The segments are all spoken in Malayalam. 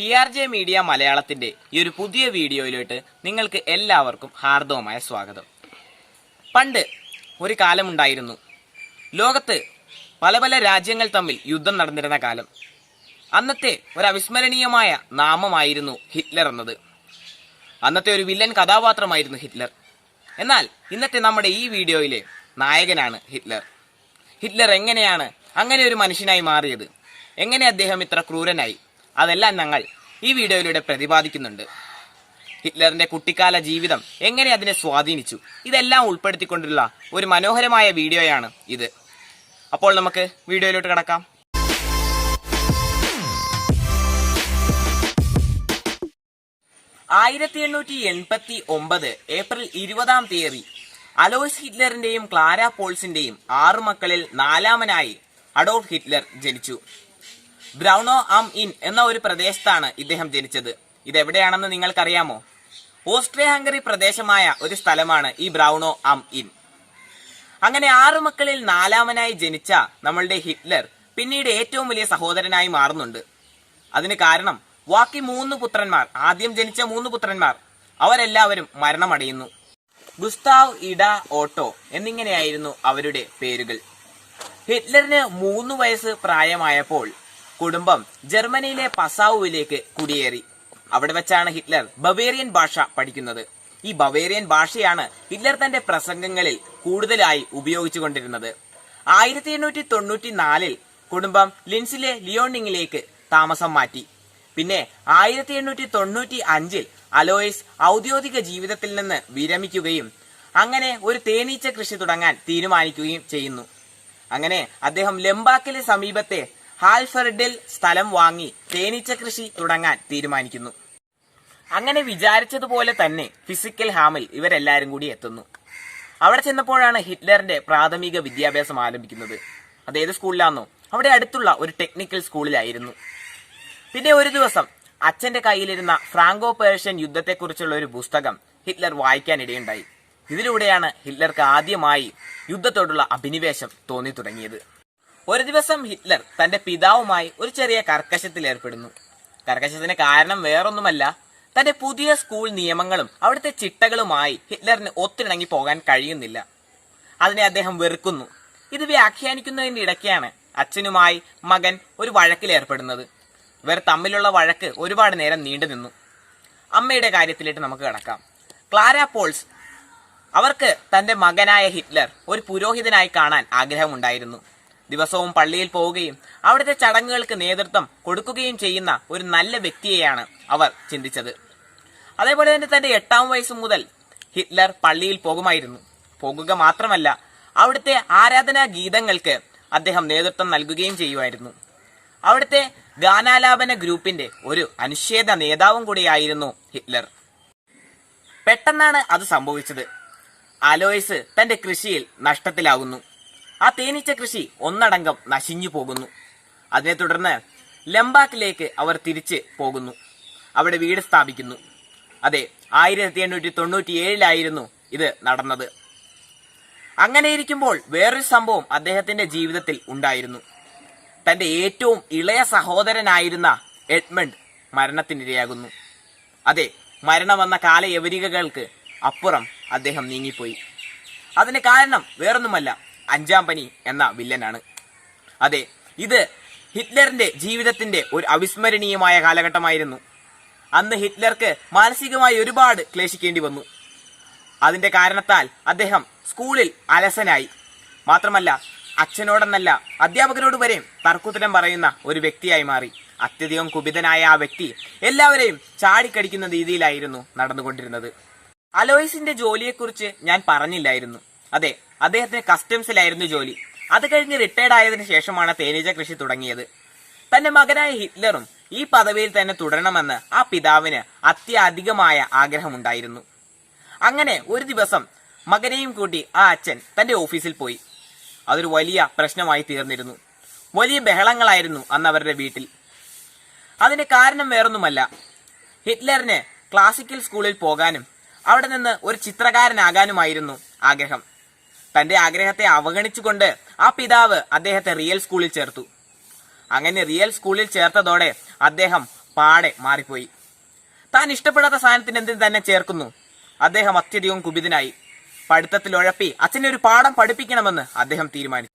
ടി ആർ ജെ മീഡിയ മലയാളത്തിന്റെ ഈ ഒരു പുതിയ വീഡിയോയിലോട്ട് നിങ്ങൾക്ക് എല്ലാവർക്കും ഹാർദവമായ സ്വാഗതം. പണ്ട് ഒരു കാലമുണ്ടായിരുന്നു. ലോകത്ത് പല പല രാജ്യങ്ങൾ തമ്മിൽ യുദ്ധം നടന്നിരുന്ന കാലം. അന്നത്തെ ഒരു അവിസ്മരണീയമായ നാമമായിരുന്നു ഹിറ്റ്ലർ എന്നത്. അന്നത്തെ ഒരു വില്ലൻ കഥാപാത്രമായിരുന്നു ഹിറ്റ്ലർ. എന്നാൽ ഇന്നത്തെ നമ്മുടെ ഈ വീഡിയോയിലെ നായകനാണ് ഹിറ്റ്ലർ. ഹിറ്റ്ലർ എങ്ങനെയാണ് അങ്ങനെ ഒരു മനുഷ്യനായി മാറിയത്? എങ്ങനെ അദ്ദേഹം ഇത്ര ക്രൂരനായി? അതെല്ലാം ഞങ്ങൾ ഈ വീഡിയോയിലൂടെ പ്രതിപാദിക്കുന്നുണ്ട്. ഹിറ്റ്ലറിന്റെ കുട്ടിക്കാല ജീവിതം എങ്ങനെ അതിനെ സ്വാധീനിച്ചു? ഇതെല്ലാം ഉൾപ്പെടുത്തിക്കൊണ്ടുള്ള ഒരു മനോഹരമായ വീഡിയോയാണ് ഇത്. അപ്പോൾ നമുക്ക് വീഡിയോയിലോട്ട് കടക്കാം. ആയിരത്തി എണ്ണൂറ്റി എൺപത്തി ഒമ്പത് ഏപ്രിൽ ഇരുപതാം തീയതി അലോയ്സ് ഹിറ്റ്ലറിന്റെയും ക്ലാര പോൾസിന്റെയും ആറു മക്കളിൽ നാലാമനായി അഡോൾഫ് ഹിറ്റ്ലർ ജനിച്ചു. ബ്രൗണോ ആം ഇൻ എന്ന ഒരു പ്രദേശത്താണ് ഇദ്ദേഹം ജനിച്ചത്. ഇതെവിടെയാണെന്ന് നിങ്ങൾക്കറിയാമോ? ഓസ്ട്രിയ ഹംഗറി പ്രദേശമായ ഒരു സ്ഥലമാണ് ഈ ബ്രൗണോ ആം ഇൻ. അങ്ങനെ ആറു മക്കളിൽ നാലാമനായി ജനിച്ച നമ്മളുടെ ഹിറ്റ്ലർ പിന്നീട് ഏറ്റവും വലിയ സഹോദരനായി മാറുന്നുണ്ട്. അതിന് കാരണം ബാക്കി മൂന്ന് പുത്രന്മാർ ആദ്യം ജനിച്ച മൂന്ന് പുത്രന്മാർ അവരെല്ലാവരും മരണമടയുന്നു. ഗുസ്താവ് ഇഡ ഓട്ടോ എന്നിങ്ങനെയായിരുന്നു അവരുടെ പേരുകൾ. ഹിറ്റ്ലറിന് മൂന്ന് വയസ്സ് പ്രായമായപ്പോൾ കുടുംബം ജർമ്മനിയിലെ പസാവുവിലേക്ക് കുടിയേറി. അവിടെ വെച്ചാണ് ഹിറ്റ്ലർ ബവേറിയൻ ഭാഷ പഠിക്കുന്നത്. ഈ ബവേറിയൻ ഭാഷയാണ് ഹിറ്റ്ലർ തന്റെ പ്രസംഗങ്ങളിൽ കൂടുതലായി ഉപയോഗിച്ചുകൊണ്ടിരുന്നത്. ആയിരത്തി എണ്ണൂറ്റി തൊണ്ണൂറ്റി നാലിൽ കുടുംബം ലിൻസിലെ ലിയോണിങ്ങിലേക്ക് താമസം മാറ്റി. പിന്നെ ആയിരത്തി എണ്ണൂറ്റി തൊണ്ണൂറ്റി അഞ്ചിൽ അലോയിസ് ഔദ്യോഗിക ജീവിതത്തിൽ നിന്ന് വിരമിക്കുകയും അങ്ങനെ ഒരു തേനീച്ച കൃഷി തുടങ്ങാൻ തീരുമാനിക്കുകയും ചെയ്യുന്നു. അങ്ങനെ അദ്ദേഹം ലെമ്പാക്കിലെ സമീപത്തെ ഹാൽഫെർഡിൽ സ്ഥലം വാങ്ങി തേനീച്ച കൃഷി തുടങ്ങാൻ തീരുമാനിക്കുന്നു. അങ്ങനെ വിചാരിച്ചതുപോലെ തന്നെ ഫിസിക്കൽ ഹാമിൽ ഇവരെല്ലാരും കൂടി എത്തുന്നു. അവിടെ ചെന്നപ്പോഴാണ് ഹിറ്റ്ലറിന്റെ പ്രാഥമിക വിദ്യാഭ്യാസം ആരംഭിക്കുന്നത്. അത് ഏത് സ്കൂളിലാണെന്നോ അവിടെ അടുത്തുള്ള ഒരു ടെക്നിക്കൽ സ്കൂളിലായിരുന്നു. പിന്നെ ഒരു ദിവസം അച്ഛന്റെ കയ്യിലിരുന്ന ഫ്രാങ്കോ പേർഷ്യൻ യുദ്ധത്തെക്കുറിച്ചുള്ള ഒരു പുസ്തകം ഹിറ്റ്ലർ വായിക്കാനിടയുണ്ടായി. ഇതിലൂടെയാണ് ഹിറ്റ്ലർക്ക് ആദ്യമായി യുദ്ധത്തോടുള്ള അഭിനിവേശം തോന്നി തുടങ്ങിയത് ഒരു ദിവസം ഹിറ്റ്ലർ തന്റെ പിതാവുമായി ഒരു ചെറിയ കർക്കശത്തിൽ ഏർപ്പെടുന്നു. കർക്കശത്തിന് കാരണം വേറൊന്നുമല്ല തന്റെ പുതിയ സ്കൂൾ നിയമങ്ങളും അവിടുത്തെ ചിട്ടകളുമായി ഹിറ്റ്ലറിന് ഒത്തിണങ്ങി പോകാൻ കഴിയുന്നില്ല. അതിനെ അദ്ദേഹം വെറുക്കുന്നു. ഇത് വ്യാഖ്യാനിക്കുന്നതിന്റെ ഇടയ്ക്കാണ് അച്ഛനുമായി മകൻ ഒരു വഴക്കിൽ ഏർപ്പെടുന്നത്. ഇവർ തമ്മിലുള്ള വഴക്ക് ഒരുപാട് നേരം നീണ്ടു നിന്നു. അമ്മയുടെ കാര്യത്തിലേക്ക് നമുക്ക് കിടക്കാം. ക്ലാര പോൾസ് അവർക്ക് തന്റെ മകനായ ഹിറ്റ്ലർ ഒരു പുരോഹിതനായി കാണാൻ ആഗ്രഹമുണ്ടായിരുന്നു. ദിവസവും പള്ളിയിൽ പോവുകയും അവിടുത്തെ ചടങ്ങുകൾക്ക് നേതൃത്വം കൊടുക്കുകയും ചെയ്യുന്ന ഒരു നല്ല വ്യക്തിയെയാണ് അവർ ചിന്തിച്ചത്. അതേപോലെ തന്നെ തന്റെ എട്ടാം വയസ്സ് മുതൽ ഹിറ്റ്ലർ പള്ളിയിൽ പോകുമായിരുന്നു. പോകുക മാത്രമല്ല അവിടുത്തെ ആരാധനാ ഗീതങ്ങൾക്ക് അദ്ദേഹം നേതൃത്വം നൽകുകയും ചെയ്യുമായിരുന്നു. അവിടുത്തെ ഗാനാലാപന ഗ്രൂപ്പിന്റെ ഒരു അനുച്ഛേദ നേതാവും കൂടിയായിരുന്നു ഹിറ്റ്ലർ. പെട്ടെന്നാണ് അത് സംഭവിച്ചത്. അലോയ്സ് തന്റെ കൃഷിയിൽ നഷ്ടത്തിലാകുന്നു. ആ തേനീച്ച കൃഷി ഒന്നടങ്കം നശിഞ്ഞു പോകുന്നു. അതിനെ തുടർന്ന് ലംബാക്കിലേക്ക് അവർ തിരിച്ച് പോകുന്നു. അവിടെ വീട് സ്ഥാപിക്കുന്നു. അതെ ആയിരത്തി എണ്ണൂറ്റി തൊണ്ണൂറ്റി ഏഴിലായിരുന്നു ഇത് നടന്നത്. അങ്ങനെ ഇരിക്കുമ്പോൾ വേറൊരു സംഭവം അദ്ദേഹത്തിന്റെ ജീവിതത്തിൽ ഉണ്ടായിരുന്നു. തന്റെ ഏറ്റവും ഇളയ സഹോദരനായിരുന്ന എഡ്മണ്ട് മരണത്തിനിരയാകുന്നു. അതെ മരണം വന്ന കാലയവരികകൾക്ക് അപ്പുറം അദ്ദേഹം നീങ്ങിപ്പോയി. അതിന് കാരണം വേറൊന്നുമല്ല. അഞ്ചാം പനി എന്ന വില്ലനാണ്. അതെ ഇത് ഹിറ്റ്ലറിന്റെ ജീവിതത്തിന്റെ ഒരു അവിസ്മരണീയമായ കാലഘട്ടമായിരുന്നു. അന്ന് ഹിറ്റ്ലർക്ക് മാനസികമായി ഒരുപാട് ക്ലേശിക്കേണ്ടി വന്നു. അതിന്റെ കാരണത്താൽ അദ്ദേഹം സ്കൂളിൽ അലസനായി. മാത്രമല്ല അച്ഛനോടെന്നല്ല അധ്യാപകരോട് വരെ തർക്കുത്തരം പറയുന്ന ഒരു വ്യക്തിയായി മാറി. അത്യധികം കുപിതനായ ആ വ്യക്തി എല്ലാവരെയും ചാടിക്കടിക്കുന്ന രീതിയിലായിരുന്നു നടന്നുകൊണ്ടിരുന്നത്. അലോയിസിന്റെ ജോലിയെക്കുറിച്ച് ഞാൻ പറഞ്ഞില്ലായിരുന്നു. അതെ അദ്ദേഹത്തിന് കസ്റ്റംസിലായിരുന്നു ജോലി. അത് കഴിഞ്ഞ് റിട്ടയർഡ് ആയതിനു ശേഷമാണ് തേനീച്ച കൃഷി തുടങ്ങിയത്. തന്റെ മകനായ ഹിറ്റ്ലറും ഈ പദവിയിൽ തന്നെ തുടരണമെന്ന് ആ പിതാവിന് അത്യധികമായ ആഗ്രഹമുണ്ടായിരുന്നു. അങ്ങനെ ഒരു ദിവസം മകനെയും കൂട്ടി ആ അച്ഛൻ തന്റെ ഓഫീസിൽ പോയി. അതൊരു വലിയ പ്രശ്നമായി തീർന്നിരുന്നു. വലിയ ബഹളങ്ങളായിരുന്നു അന്ന് അവരുടെ വീട്ടിൽ. അതിന് കാരണം വേറൊന്നുമല്ല. ഹിറ്റ്ലറിന് ക്ലാസിക്കൽ സ്കൂളിൽ പോകാനും അവിടെ നിന്ന് ഒരു ചിത്രകാരനാകാനുമായിരുന്നു ആഗ്രഹം. തന്റെ ആഗ്രഹത്തെ അവഗണിച്ചുകൊണ്ട് ആ പിതാവ് അദ്ദേഹത്തെ റിയൽ സ്കൂളിൽ ചേർത്തു. അങ്ങനെ റിയൽ സ്കൂളിൽ ചേർത്തതോടെ അദ്ദേഹം പാടെ മാറിപ്പോയി. താൻ ഇഷ്ടപ്പെടാത്ത സാധനത്തിന് എന്തിന് തന്നെ ചേർക്കുന്നു? അദ്ദേഹം അത്യധികം കുപിതനായി. പഠിത്തത്തിൽ ഉഴപ്പി അച്ഛനെ ഒരു പാഠം പഠിപ്പിക്കണമെന്ന് അദ്ദേഹം തീരുമാനിച്ചു.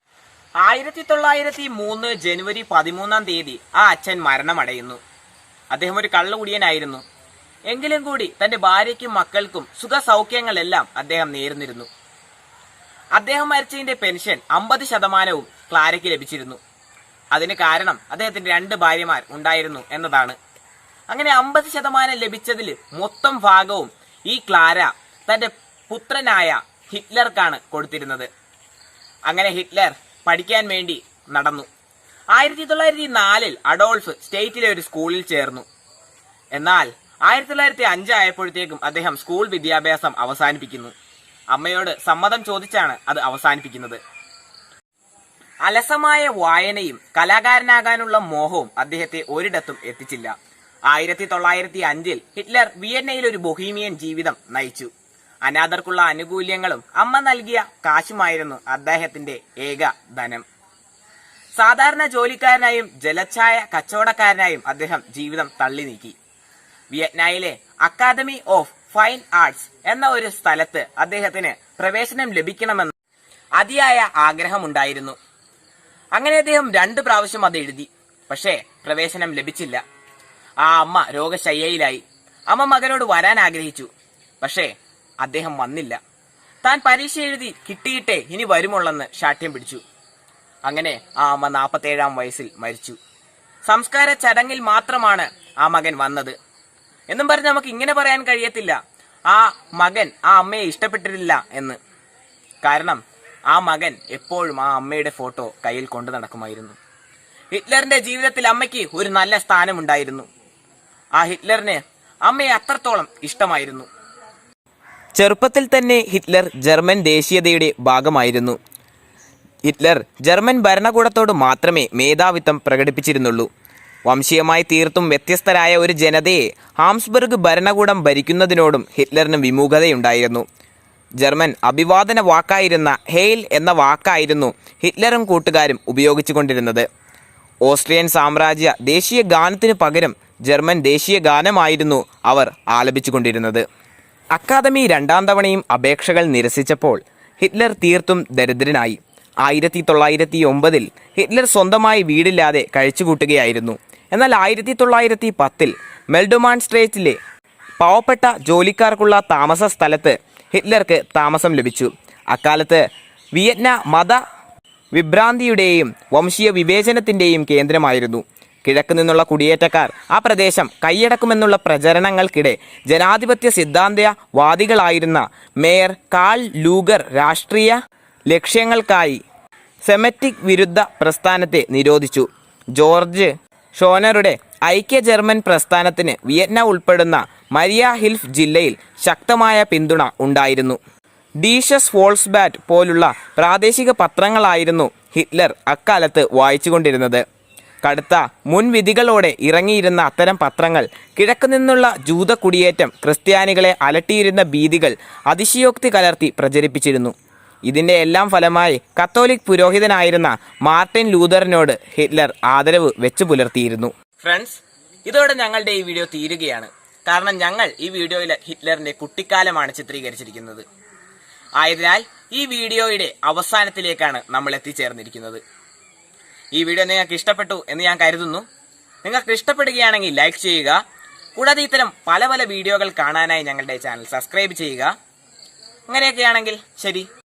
ആയിരത്തി തൊള്ളായിരത്തി മൂന്ന് ജനുവരി പതിമൂന്നാം തീയതി ആ അച്ഛൻ മരണമടയുന്നു. അദ്ദേഹം ഒരു കള്ളുകുടിയനായിരുന്നു. എങ്കിലും കൂടി തന്റെ ഭാര്യയ്ക്കും മക്കൾക്കും സുഖ സൗഖ്യങ്ങളെല്ലാം അദ്ദേഹം നേരുന്നിരുന്നു. അദ്ദേഹം മരിച്ചതിന്റെ പെൻഷൻ അമ്പത് ശതമാനവും ക്ലാരയ്ക്ക് ലഭിച്ചിരുന്നു. അതിന് കാരണം അദ്ദേഹത്തിന്റെ രണ്ട് ഭാര്യമാർ ഉണ്ടായിരുന്നു എന്നതാണ്. അങ്ങനെ അമ്പത് ശതമാനം ലഭിച്ചതിൽ മൊത്തം ഭാഗവും ഈ ക്ലാര തന്റെ പുത്രനായ ഹിറ്റ്ലർക്കാണ് കൊടുത്തിരുന്നത്. അങ്ങനെ ഹിറ്റ്ലർ പഠിക്കാൻ വേണ്ടി നടന്നു. ആയിരത്തി തൊള്ളായിരത്തി നാലിൽ അഡോൾഫ് സ്റ്റേറ്റിലെ ഒരു സ്കൂളിൽ ചേർന്നു. എന്നാൽ ആയിരത്തി തൊള്ളായിരത്തി അഞ്ചായപ്പോഴത്തേക്കും അദ്ദേഹം സ്കൂൾ വിദ്യാഭ്യാസം അവസാനിപ്പിക്കുന്നു. അമ്മയോട് സമ്മതം ചോദിച്ചാണ് അത് അവസാനിപ്പിക്കുന്നത്. അലസമായ വായനയും കലാകാരനാകാനുള്ള മോഹവും അദ്ദേഹത്തെ ഒരിടത്തും എത്തിച്ചില്ല. ആയിരത്തി തൊള്ളായിരത്തി അഞ്ചിൽ ഹിറ്റ്ലർ വിയന്നയിൽ ഒരു ബൊഹീമിയൻ ജീവിതം നയിച്ചു. അനാഥർക്കുള്ള ആനുകൂല്യങ്ങളും അമ്മ നൽകിയ കാശുമായിരുന്നു അദ്ദേഹത്തിന്റെ ഏക ധനം. സാധാരണ ജോലിക്കാരനായും ജലച്ഛായ കച്ചവടക്കാരനായും അദ്ദേഹം ജീവിതം തള്ളി നീക്കി വിയറ്റ്നായിലെ അക്കാദമി ഓഫ് ഫൈൻ ആർട്സ് എന്ന ഒരു സ്ഥലത്ത് അദ്ദേഹത്തിന് പ്രവേശനം ലഭിക്കണമെന്ന് അതിയായ ആഗ്രഹമുണ്ടായിരുന്നു. അങ്ങനെ അദ്ദേഹം രണ്ട് പ്രാവശ്യം അത് എഴുതി. പക്ഷേ പ്രവേശനം ലഭിച്ചില്ല. ആ അമ്മ രോഗശയ്യയിലായി. അമ്മ മകനോട് വരാൻ ആഗ്രഹിച്ചു. പക്ഷേ അദ്ദേഹം വന്നില്ല. താൻ പരീക്ഷ എഴുതി കിട്ടിയിട്ടേ ഇനി വരുമുള്ളെന്ന് ശാഠ്യം പിടിച്ചു. അങ്ങനെ ആ അമ്മ നാൽപ്പത്തേഴാം വയസ്സിൽ മരിച്ചു. സംസ്കാര ചടങ്ങിൽ മാത്രമാണ് ആ മകൻ വന്നത്. എന്നും പറഞ്ഞ് നമുക്ക് ഇങ്ങനെ പറയാൻ കഴിയത്തില്ല. ആ മകൻ ആ അമ്മയെ ഇഷ്ടപ്പെട്ടിട്ടില്ല എന്ന്. കാരണം ആ മകൻ എപ്പോഴും ആ അമ്മയുടെ ഫോട്ടോ കയ്യിൽ കൊണ്ടു നടക്കുമായിരുന്നു. ഹിറ്റ്ലറിന്റെ ജീവിതത്തിൽ അമ്മയ്ക്ക് ഒരു നല്ല സ്ഥാനമുണ്ടായിരുന്നു. ആ ഹിറ്റ്ലറിന് അമ്മയെ അത്രത്തോളം ഇഷ്ടമായിരുന്നു. ചെറുപ്പത്തിൽ തന്നെ ഹിറ്റ്ലർ ജർമ്മൻ ദേശീയതയുടെ ഭാഗമായിരുന്നു. ഹിറ്റ്ലർ ജർമ്മൻ ഭരണകൂടത്തോട് മാത്രമേ മേധാവിത്വം പ്രകടിപ്പിച്ചിരുന്നുള്ളൂ. വംശീയമായി തീർത്തും വ്യത്യസ്തരായ ഒരു ജനതയെ ഹാംസ്ബർഗ് ഭരണകൂടം ഭരിക്കുന്നതിനോടും ഹിറ്റ്ലറിന് വിമുഖതയുണ്ടായിരുന്നു. ജർമ്മൻ അഭിവാദന വാക്കായിരുന്ന ഹെയിൽ എന്ന വാക്കായിരുന്നു ഹിറ്റ്ലറും കൂട്ടുകാരും ഉപയോഗിച്ചുകൊണ്ടിരുന്നത്. ഓസ്ട്രിയൻ സാമ്രാജ്യ ദേശീയ ഗാനത്തിന് പകരം ജർമ്മൻ ദേശീയ ഗാനമായിരുന്നു അവർ ആലപിച്ചുകൊണ്ടിരുന്നത്. അക്കാദമി രണ്ടാം തവണയും അപേക്ഷകൾ നിരസിച്ചപ്പോൾ ഹിറ്റ്ലർ തീർത്തും ദരിദ്രനായി. ആയിരത്തി തൊള്ളായിരത്തി ഒമ്പതിൽ ഹിറ്റ്ലർ സ്വന്തമായി വീടില്ലാതെ കഴിച്ചുകൂട്ടുകയായിരുന്നു. എന്നാൽ ആയിരത്തി തൊള്ളായിരത്തി പത്തിൽ മെൽഡുമാൻ സ്ട്രേറ്റിലെ പാവപ്പെട്ട ജോലിക്കാർക്കുള്ള താമസ സ്ഥലത്ത് ഹിറ്റ്ലർക്ക് താമസം ലഭിച്ചു. അക്കാലത്ത് വിയറ്റ്ന മത വിഭ്രാന്തിയുടെയും വംശീയ വിവേചനത്തിന്റെയും കേന്ദ്രമായിരുന്നു. കിഴക്ക് നിന്നുള്ള കുടിയേറ്റക്കാർ ആ പ്രദേശം കൈയടക്കുമെന്നുള്ള പ്രചരണങ്ങൾക്കിടെ ജനാധിപത്യ സിദ്ധാന്തവാദികളായിരുന്ന മേയർ കാൾ ലൂഗർ രാഷ്ട്രീയ ലക്ഷ്യങ്ങൾക്കായി സെമറ്റിക് വിരുദ്ധ പ്രസ്ഥാനത്തെ നിരോധിച്ചു. ജോർജ് ഷോനറുടെ ഐക്യ ജർമ്മൻ പ്രസ്ഥാനത്തിന് വിയറ്റ്നം ഉൾപ്പെടുന്ന മരിയ ഹിൽഫ് ജില്ലയിൽ ശക്തമായ പിന്തുണ ഉണ്ടായിരുന്നു. ഡീഷസ് വോൾസ്ബാറ്റ് പോലുള്ള പ്രാദേശിക പത്രങ്ങളായിരുന്നു ഹിറ്റ്ലർ അക്കാലത്ത് വായിച്ചുകൊണ്ടിരുന്നത്. കടുത്ത മുൻവിധികളോടെ ഇറങ്ങിയിരുന്ന അത്തരം പത്രങ്ങൾ കിഴക്കു നിന്നുള്ള ജൂത കുടിയേറ്റം ക്രിസ്ത്യാനികളെ അലട്ടിയിരുന്ന ഭീതികൾ അതിശയോക്തി കലർത്തി പ്രചരിപ്പിച്ചിരുന്നു. ഇതിന്റെ എല്ലാം ഫലമായി കത്തോലിക് പുരോഹിതനായിരുന്ന മാർട്ടിൻ ലൂതറിനോട് ഹിറ്റ്ലർ ആദരവ് വെച്ചു പുലർത്തിയിരുന്നു. ഫ്രണ്ട്സ് ഇതോടെ ഞങ്ങളുടെ ഈ വീഡിയോ തീരുകയാണ്. കാരണം ഞങ്ങൾ ഈ വീഡിയോയിൽ ഹിറ്റ്ലറിന്റെ കുട്ടിക്കാലമാണ് ചിത്രീകരിച്ചിരിക്കുന്നത്. ആയതിനാൽ ഈ വീഡിയോയുടെ അവസാനത്തിലേക്കാണ് നമ്മൾ എത്തിച്ചേർന്നിരിക്കുന്നത്. ഈ വീഡിയോ നിങ്ങൾക്ക് ഇഷ്ടപ്പെട്ടു എന്ന് ഞാൻ കരുതുന്നു. നിങ്ങൾക്ക് ഇഷ്ടപ്പെടുകയാണെങ്കിൽ ലൈക്ക് ചെയ്യുക. കൂടാതെ ഇത്തരം പല പല വീഡിയോകൾ കാണാനായി ഞങ്ങളുടെ ചാനൽ സബ്സ്ക്രൈബ് ചെയ്യുക. അങ്ങനെയൊക്കെയാണെങ്കിൽ ശരി.